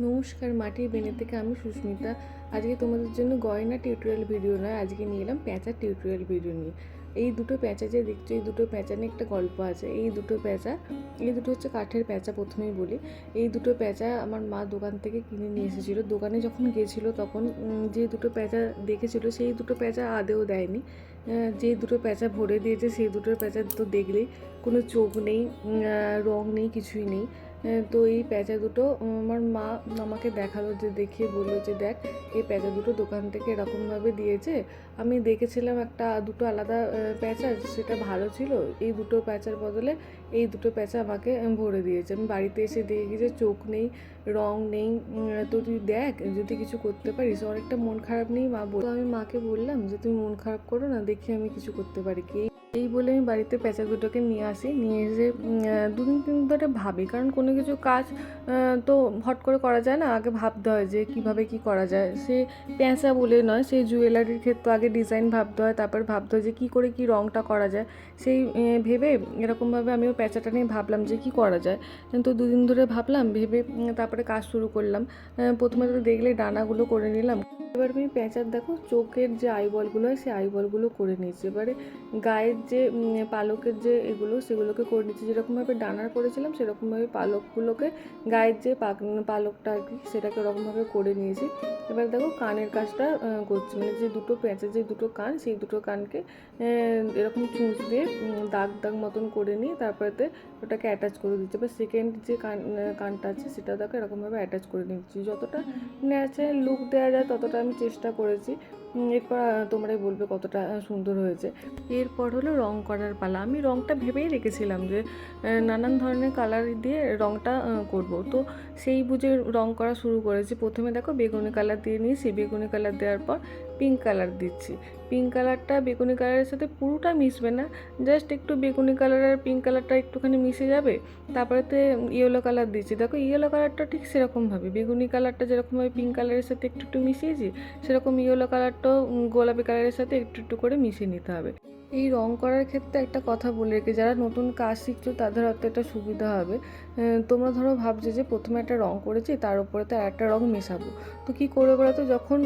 নমস্কার, মাটির বেনে থেকে আমি সুস্মিতা। আজকে তোমাদের জন্য গয়না টিউটোরিয়াল ভিডিও নয়, আজকে নিয়ে এলাম প্যাঁচার টিউটোরিয়াল ভিডিও নিয়ে। এই দুটো প্যাঁচা যে দেখছ, এই দুটো প্যাঁচা নিয়ে একটা গল্প আছে। এই দুটো প্যাঁচা, এই দুটো হচ্ছে কাঠের প্যাঁচা প্রথমেই বলি। এই দুটো প্যাঁচা আমার মা দোকান থেকে কিনে নিয়ে এসেছিল। দোকানে যখন গেছিল তখন যে দুটো প্যাঁচা দেখেছিলো, সেই দুটো প্যাঁচা আদেও দেয়নি। যে দুটো প্যাঁচা ভরে দিয়েছে, সেই দুটো প্যাঁচা তো দেখলেই কোনো চোখ নেই রং নেই, কিছুই নেই। তো এই প্যাঁচা দুটো আমার মা আমাকে দেখাল যে দেখিয়ে বলল যে দেখ, এই প্যাঁচা দুটো দোকান থেকে এরকমভাবে দিয়েছে। আমি দেখেছিলাম একটা দুটো আলাদা প্যাঁচা সেটা ভালো ছিল। এই দুটো প্যাঁচার বদলে এই দুটো প্যাঁচা আমাকে ভরে দিয়েছে। আমি বাড়িতে এসে দেখি যে চোখ নেই, রং নেই তো তুই দেখ, যদি কিছু করতে পারিস। অনেকটা মন খারাপ নেই মা বল আমি মাকে বললাম যে, তুমি মন খারাপ করো না, দেখি আমি কিছু করতে পারি। কি এই বলে আমি বাড়িতে প্যাঁচা দুটোকে নিয়ে আসি। নিয়ে এসে দুদিন তিন ধরে ভাবি, কারণ কোনো কিছু কাজ তো হট করে করা যায় না। আগে ভাবতে হয় যে কীভাবে কি করা যায়। সে প্যাঁচা বলে নয় সেই জুয়েলারির ক্ষেত্রে আগে ডিজাইন ভাবতে হয়, তারপর ভাবতে হয় যে কী করে কি রঙটা করা যায়। সেই ভেবে এরকমভাবে আমিও প্যাঁচাটা নিয়ে ভাবলাম যে কি করা যায়। তো দুদিন ধরে ভাবলাম, ভেবে তারপরে কাজ শুরু করলাম। প্রথমে তো দেখলে ডানাগুলো করে নিলাম। এবার আমি প্যাঁচার দেখো, চোখের যে আইবলগুলো হয়, সেই আইবলগুলো করে নিয়েছি। এবারে গায়ের যে পালকের যে এগুলো, সেগুলোকে করে নিয়েছি। যেরকমভাবে ডানার করেছিলাম, সেরকমভাবে পালকগুলোকে, গায়ের যে পালকটা আর কি, সেটাকে ওরকমভাবে করে নিয়েছি। এবার দেখো, কানের কাজটা করছি। মানে যে দুটো পেঁচে, যে দুটো কান, সেই দুটো কানকে এরকম চুঁচ দিয়ে দাগ দাগ মতন করে নিয়ে, তারপরেতে ওটাকে অ্যাটাচ করে দিচ্ছি। এবার সেকেন্ড যে কান কানটা আছে, সেটা দেখো, এরকমভাবে অ্যাটাচ করে নিচ্ছি। যতটা ন্যাচারাল লুক দেওয়া যায়, ততটা আমি চেষ্টা করেছি। এরপর তোমরাই বলবে কতটা সুন্দর হয়েছে। এরপর হলো রং করার পালা। আমি রংটা ভেবেই রেখেছিলাম যে নানান ধরনের কালার দিয়ে রংটা করব। তো সেই বুঝে রং করা শুরু করেছি। প্রথমে দেখো বেগুনি কালার দিয়ে নিয়েছি। বেগুনি কালার দেওয়ার পর পিঙ্ক কালার দিচ্ছি। পিঙ্ক কালারটা বেগুনি কালারের সাথে পুরোটা মিশবে না। জাস্ট একটু বেগুনি কালার আর পিঙ্ক কালারটা একটুখানি মিশে যাবে। তারপরেতে ইয়েলো কালার দিচ্ছি। দেখো ইয়েলো কালারটা ঠিক সেরকমভাবে বেগুনি কালারটা যেরকমভাবে পিঙ্ক কালারের সাথে একটু একটু মিশিয়েছি সেরকম ইয়েলো উম, গোলাপি কালারের সাথে একটু একটু করে মিশিয়ে নিতে হবে। এই রং করার ক্ষেত্রে একটা কথা বলে রেখে, যারা নতুন কাজ শিখছো তাদের হয়তো একটা সুবিধা হবে। তোমরা ধরো ভাবছ যে প্রথমে একটা রং করেছি, তার উপরে তো একটা রং মেশাবো। তো কি করবে বলো তো? যখন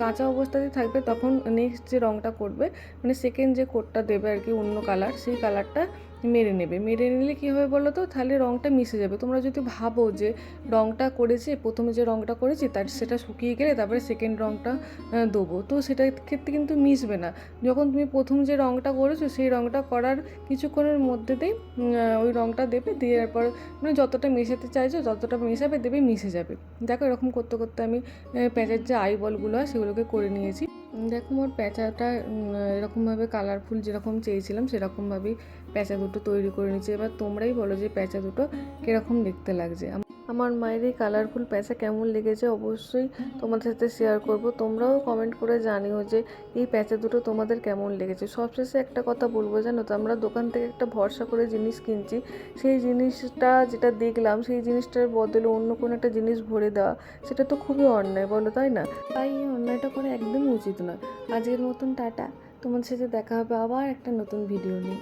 কাঁচা অবস্থাতে থাকবে তখন নেক্সট যে রংটা করবে মানে সেকেন্ড যে কোটটা দেবে আর কি অন্য কালার সেই কালারটা মেরে নেবে। মেরে নিলে কী হবে বলো তো? তাহলে রঙটা মিশে যাবে। তোমরা যদি ভাবো যে রঙটা করেছি প্রথমে যে রঙটা করেছি তার সেটা শুকিয়ে গেলে তারপরে সেকেন্ড রঙটা দেবো। তো সেটার ক্ষেত্রে কিন্তু মিশবে না। যখন তুমি প্রথম যে রঙটা করেছ সেই রঙটা করার কিছুক্ষণের উম, আহ, ওই রঙটা দেবে। দেওয়ার পর মানে যতটা মেশাতে চাইছো ততটা মেশাবে দেবে মিশে যাবে। দেখো এরকম করতে করতে আমি প্যাঁচার যে আই বলগুলো হয় সেগুলোকে করে নিয়েছি। দেখো আমার প্যাঁচাটা এরকমভাবে কালারফুল যেরকম চেয়েছিলাম, সেরকমভাবেই প্যাঁচা দুটো তৈরি করে নিয়েছি। এবার তোমরাই বলো যে প্যাঁচা দুটো কীরকম দেখতে লাগছে? আমার মায়ের এই কালারফুল প্যাঁচা কেমন লেগেছে অবশ্যই তোমাদের সাথে শেয়ার করব। তোমরাও কমেন্ট করে জানিও যে এই প্যাঁচা দুটো তোমাদের কেমন লেগেছে। সবশেষে একটা কথা বলব জানো তো, আমরা দোকান থেকে একটা ভরসা করে জিনিস কিনছি, সেই জিনিসটা যেটা দেখলাম, সেই জিনিসটার বদলে অন্য কোনো একটা জিনিস ভরে দেওয়া, সেটা তো খুবই অন্যায়, বলো তাই না? তাই এই অন্যায়টা করা একদম উচিত নয়। আজকের মতন টাটা, তোমাদের সাথে দেখা হবে আবার একটা নতুন ভিডিও নিয়ে।